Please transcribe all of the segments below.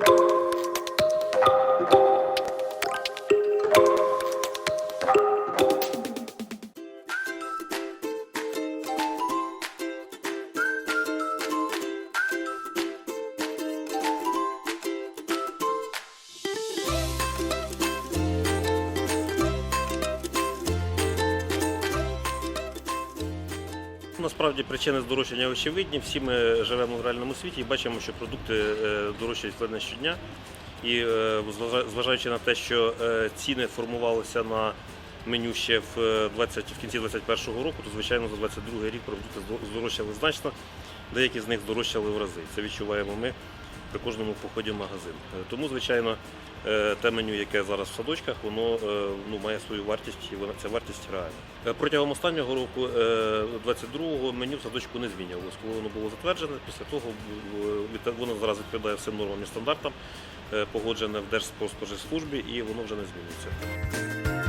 Bye. Насправді причини здорожчання очевидні. Всі ми живемо в реальному світі і бачимо, що продукти е, дорожчають ледь не щодня. І е, зважаючи на те, що е, ціни формувалися на меню ще в, е, 20, в кінці 2021 року, то звичайно за 2022 рік продукти здорожчали значно. Деякі з них здорожчали в рази. Це відчуваємо ми при кожному поході в магазин. Тому, звичайно, те меню, яке зараз в садочках, воно е, ну, має свою вартість і вона ця вартість реальна. Е, Протягом останнього року, е, 22-го, меню в садочку не змінювалося. Коли воно було затверджене, після того е, воно зараз відповідає всім нормам і стандартам, е, погоджене в Держпродспоживслужбі, і воно вже не змінюється.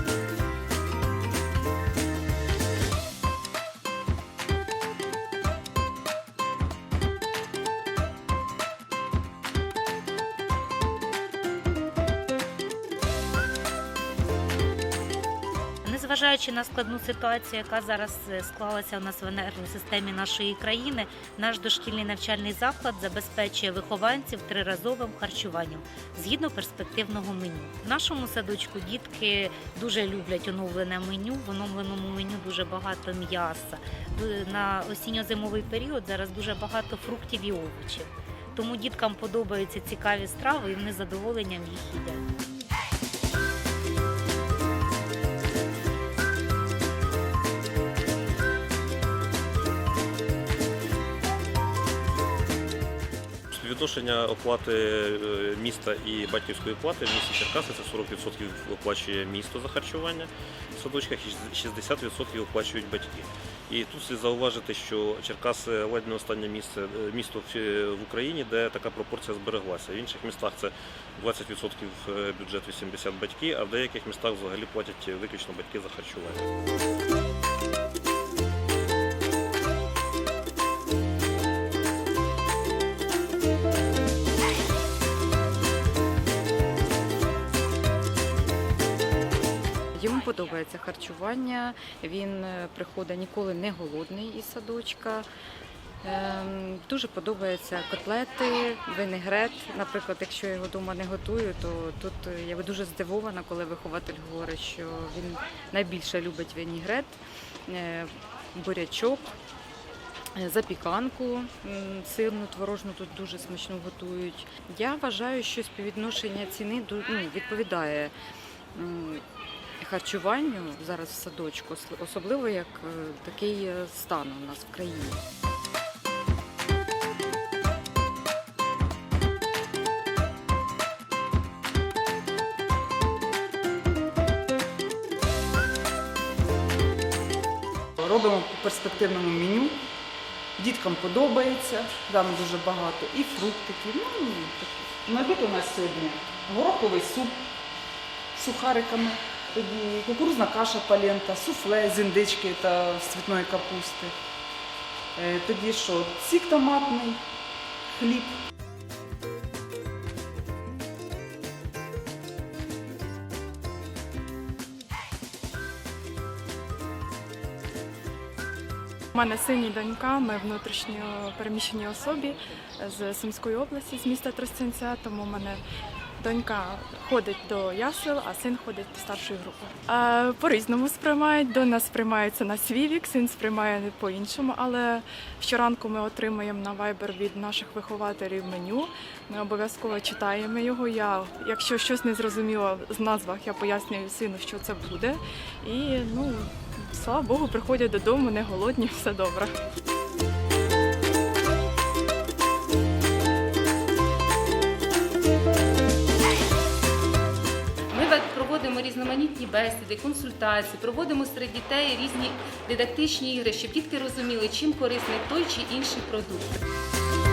Незважаючи на складну ситуацію, яка зараз е, склалася у нас в енергосистемі нашої країни, наш дошкільний навчальний заклад забезпечує вихованців триразовим харчуванням згідно перспективного меню. В нашому садочку дітки дуже люблять оновлене меню. В оновленому меню дуже багато м'яса. На осінньо-зимовий період зараз дуже багато фруктів і овочів. Тому діткам подобаються цікаві страви і вони задоволенням їх їдять. Співвідношення оплати е, міста і батьківської плати в місті Черкаси це 40% оплачує місто за харчування в садочках і 60% оплачують батьки. І тут слід зауважити, що Черкаси ледь не останнє місце, е, місто в, в Україні, де така пропорція збереглася. В інших містах це 20% бюджет 80 батьки, а в деяких містах взагалі платять виключно батьки за харчування. Подобається харчування, він е, приходить ніколи не голодний із садочка. Ем, Дуже подобаються котлети, винегрет. Наприклад, якщо я його вдома не готую, то тут е, я дуже здивована, коли вихователь говорить, що він найбільше любить винегрет, е, бурячок. Запіканку сирну творожну тут дуже смачно готують. Я вважаю, що співвідношення ціни ну, відповідає харчуванню зараз в садочку, ос- особливо як е, такий е, стан у нас в країні. Робимо по перспективному меню. Діткам подобається, там дуже багато. І фруктики. Ну. На обід у нас сьогодні гороховий суп з сухариками, кукурузна каша палента, суфле з індички та з цвітної капусти. Е, Тоді що, сік томатний, хліб. У мене син і донька, ми внутрішньо переміщені особі з Сумської області, з міста Тростянця, тому мене донька ходить до ясел, а син ходить до старшої групи. По-різному сприймають. До сприймається на свій вік, син сприймає по-іншому, але щоранку ми отримуємо на Viber від наших вихователів меню. Ми обов'язково читаємо його. Я, якщо щось не зрозуміло з назвах, я пояснюю сину, що це буде. І ну, слава Богу, приходять додому, не голодні, все добре. Різноманітні бесіди, консультації, проводимо серед дітей різні дидактичні ігри, щоб дітки розуміли, чим корисний той чи інший продукт.